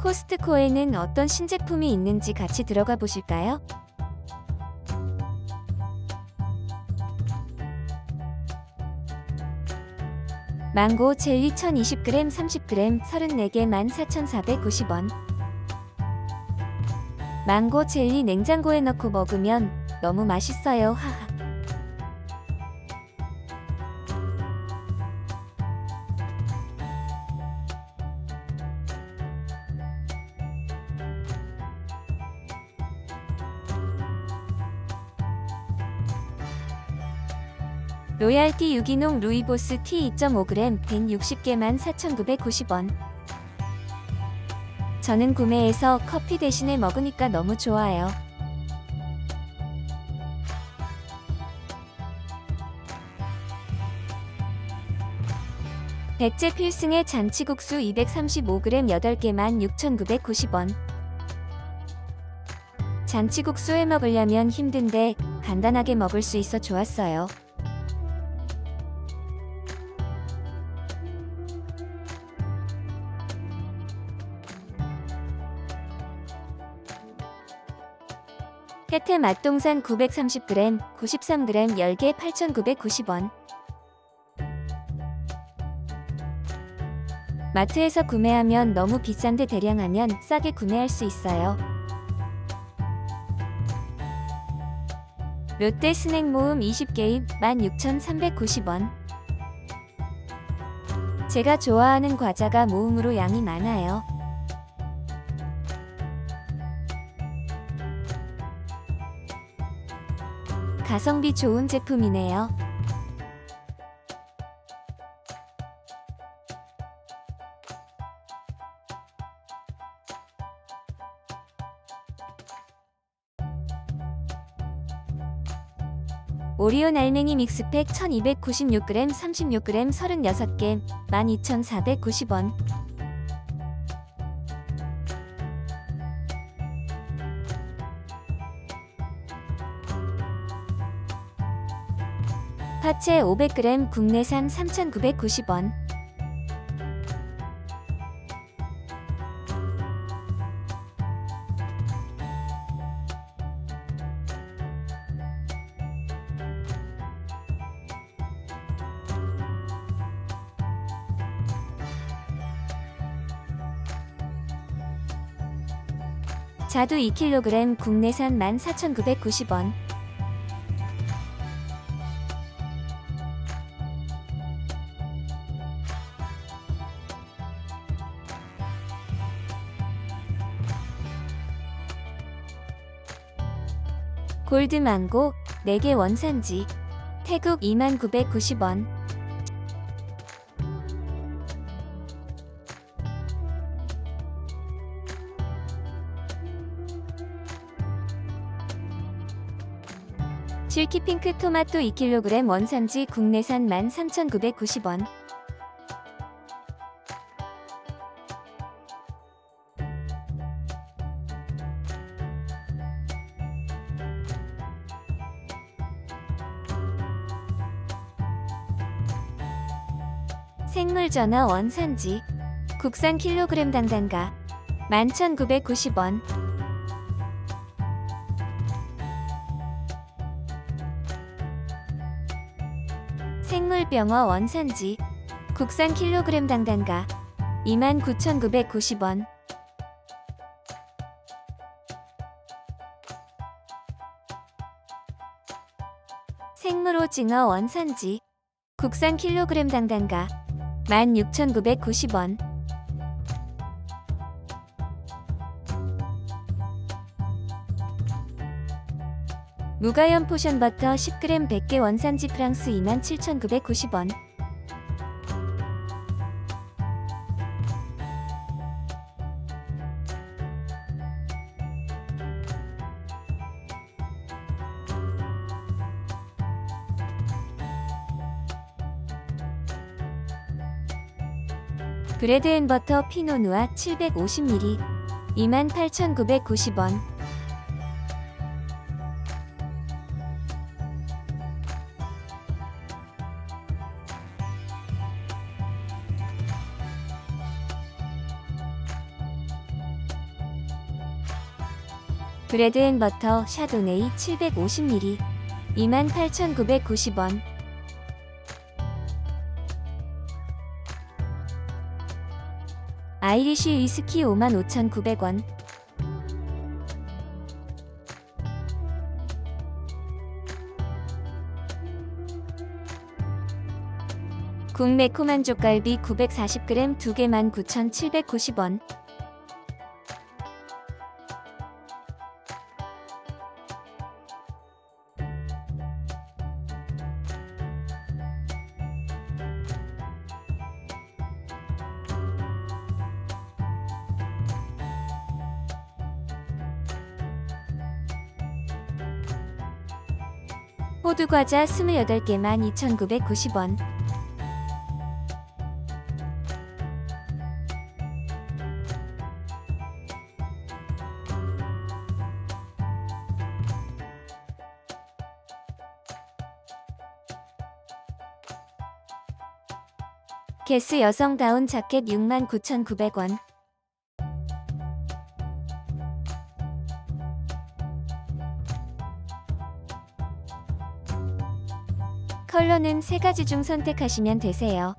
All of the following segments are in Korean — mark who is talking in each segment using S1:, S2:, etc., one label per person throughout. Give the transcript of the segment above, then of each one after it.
S1: 코스트코에는 어떤 신제품이 있는지 같이 들어가 보실까요? 망고 젤리 1020g 30g 34개 14,490원 망고 젤리 냉장고에 넣고 먹으면 너무 맛있어요. 하하. 로얄티 유기농 루이보스 티 2.5g 160개만 4,990원. 저는 구매해서 커피 대신에 먹으니까 너무 좋아요. 백제 필승의 잔치국수 235g 8개만 6,990원. 잔치국수 해 먹으려면 힘든데 간단하게 먹을 수 있어 좋았어요. 혜태 맛동산 930g, 93g 10개 8,990원. 마트에서 구매하면 너무 비싼데 대량하면 싸게 구매할 수 있어요. 롯데 스낵 모음 20개입 16,390원. 제가 좋아하는 과자가 모음으로 양이 많아요. 가성비 좋은 제품이네요. 오리온 알맹이 믹스팩 1296g 36g 36개 12,490원 파채 500g 국내산 3,990원. 자두 2kg 국내산 14,990원 골드망고 4개 원산지 태국 2990원. 실키핑크 토마토 2kg 원산지 국내산 13,990원 전어 원산지. 국산 킬로그램 당단가 11,990원. 생물병어 원산지. 국산 킬로그램 당단가 29,990원. 생물오징어 원산지. 국산 킬로그램 당단가 16,990원. 무가염 포션 버터 10g 100개 원산지 프랑스 27,990원 브레드 앤 버터 피노누아 750ml 28,990원. 브레드 앤 버터 샤도네이 750ml 28,990원 아이리쉬 위스키 55,900원. 국매콤한 족갈비 940g 2개만 9,790원 호두 과자 28개만 2,990원. 게스 여성다운 자켓 69,900원 컬러는 세 가지 중 선택하시면 되세요.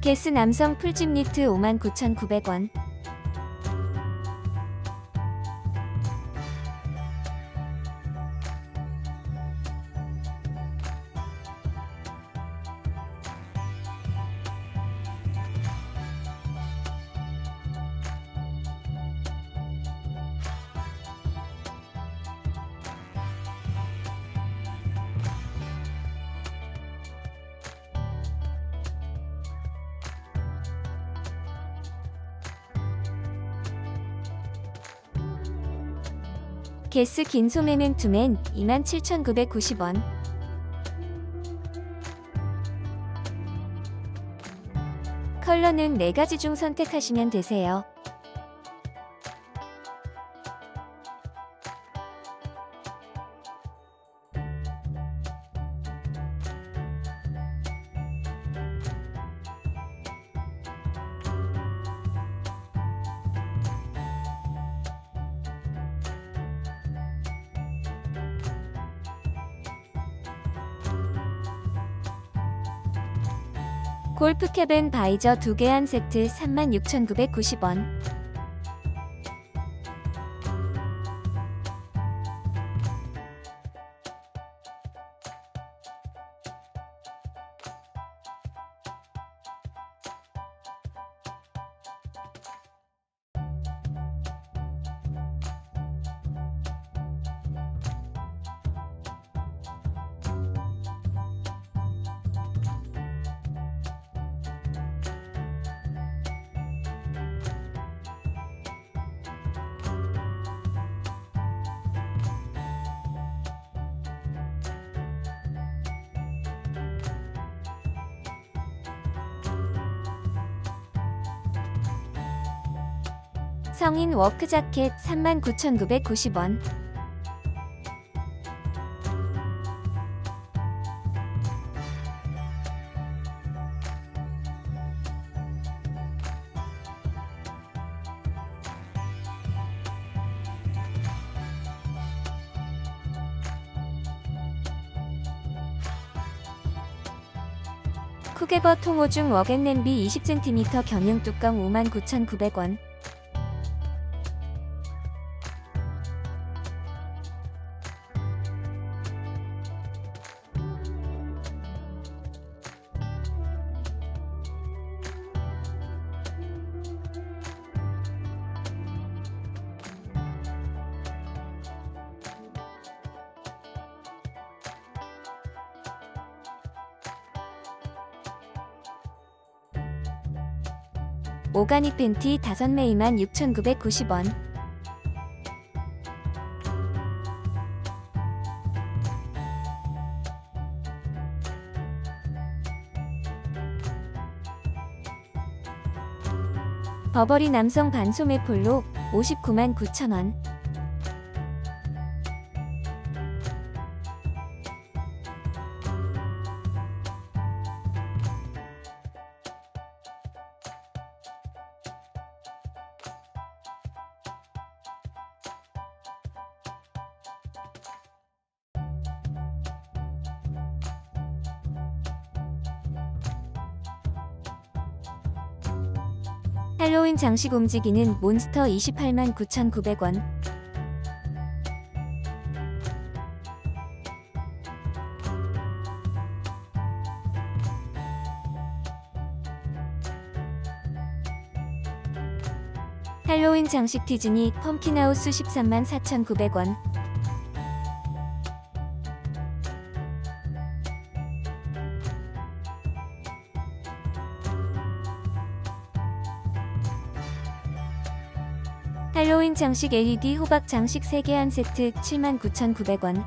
S1: 게스 남성 풀집 니트 59,900원 게스 긴 소매 맨투맨 27,990원 컬러는 4가지 중 선택하시면 되세요. 골프캡은 바이저 2개 한 세트 36,990원 성인 워크 자켓 39,990원. 쿠게버 통호 중 워겐 냄비 20cm 경영 뚜껑 59,900원 오가닉 팬티 5매이만 6,990원 버버리 남성 반소매 폴로 59만 9천원. 할로윈 장식 움직이는 몬스터 28만 9,900원. 할로윈 장식 디즈니 펌킨하우스 13만 4,900원. 장식 LED 호박 장식 3개 한 세트 79,900원.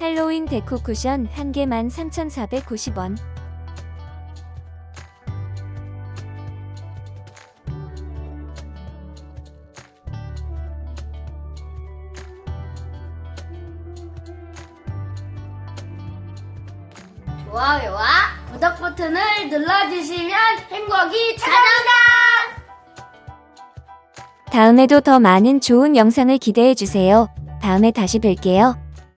S1: 할로윈 데코 쿠션 1개만 3,490원.
S2: 좋아요와 구독 버튼을 눌러주시면 행복이 찾아온다.
S1: 다음에도 더 많은 좋은 영상을 기대해 주세요. 다음에 다시 뵐게요.